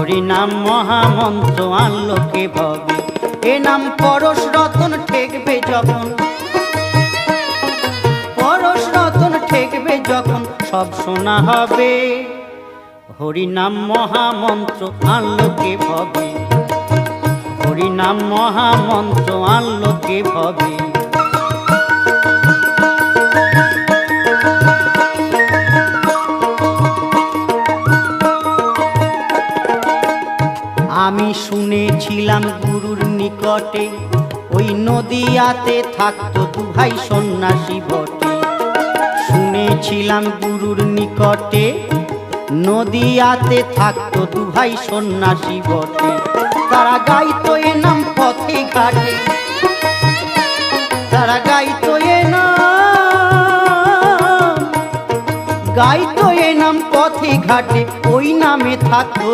হরিনাম মহামন্ত্র আনলো কে ভবে। এ নাম পরশ রতন ঠেকবে যখন। পরশ রতন ঠেকবে যখন, সব শোনা হবে। হরিনাম মহামন্ত্র আনলো কে ভবে হরিনাম মহামন্ত্র আনলো কে ভবে। আমি শুনেছিলাম গুরুর নিকটে, ওই নদিয়াতে থাকতো দু ভাই সন্ন্যাসী বটে। শুনেছিলাম গুরুর নিকটে, নদিয়াতে থাকতো দু ভাই সন্ন্যাসী বটে। তারা গাইতো এ নাম পথে ঘাটে। তারা গাইতো এ নাম, গাইতো এ নাম পথে ঘাটে। ওই নামে থাকতো